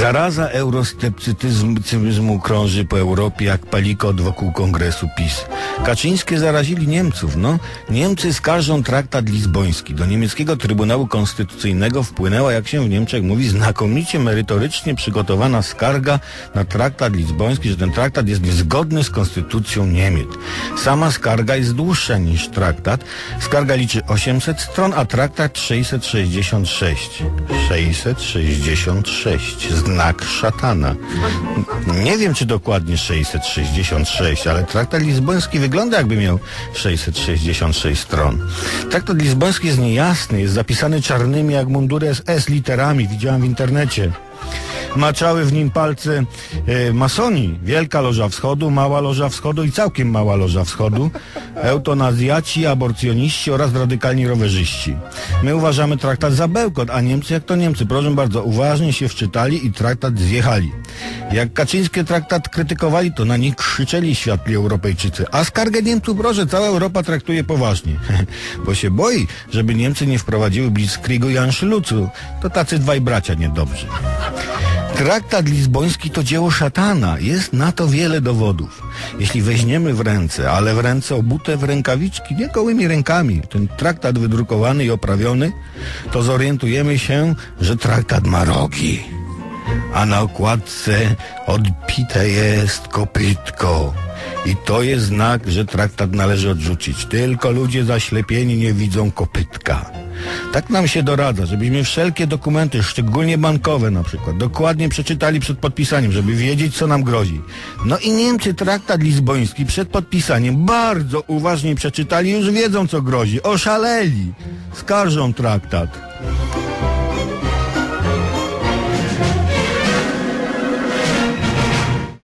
Zaraza eurosceptycyzmu krąży po Europie jak palikot wokół kongresu PiS. Kaczyńskie zarazili Niemców. No, Niemcy skarżą traktat lizboński. Do niemieckiego Trybunału Konstytucyjnego wpłynęła, jak się w Niemczech mówi, znakomicie merytorycznie przygotowana skarga na traktat lizboński, że ten traktat jest niezgodny z konstytucją Niemiec. Sama skarga jest dłuższa niż traktat. Skarga liczy 800 stron, a traktat 666. 666. Znak szatana. Nie wiem, czy dokładnie 666, ale traktat lizboński wygląda jakby miał 666 stron. Traktat lizboński jest niejasny, jest zapisany czarnymi jak mundury SS literami, widziałem w internecie. Maczały w nim palce e, masoni. Wielka Loża Wschodu, Mała Loża Wschodu i całkiem Mała Loża Wschodu. Eutonazjaci, aborcjoniści oraz radykalni rowerzyści. My uważamy traktat za bełkot, a Niemcy jak to Niemcy. Proszę bardzo, uważnie się wczytali i traktat zjechali. Jak Kaczyńskie traktat krytykowali, to na nich krzyczeli światli Europejczycy. A skargę Niemców, proszę, cała Europa traktuje poważnie. Bo się boi, żeby Niemcy nie wprowadziły blitzkriegu i. To tacy dwaj bracia niedobrzy. Traktat lizboński to dzieło szatana. Jest na to wiele dowodów. Jeśli weźmiemy w ręce, ale w ręce obute w rękawiczki, nie gołymi rękami, ten traktat wydrukowany i oprawiony, to zorientujemy się, że traktat ma rogi. A na okładce odbite jest kopytko. I to jest znak, że traktat należy odrzucić. Tylko ludzie zaślepieni nie widzą kopytka. Tak nam się doradza, żebyśmy wszelkie dokumenty, szczególnie bankowe na przykład, dokładnie przeczytali przed podpisaniem, żeby wiedzieć, co nam grozi. No i Niemcy traktat lizboński przed podpisaniem bardzo uważnie przeczytali, już wiedzą, co grozi. Oszaleli. Skarżą traktat.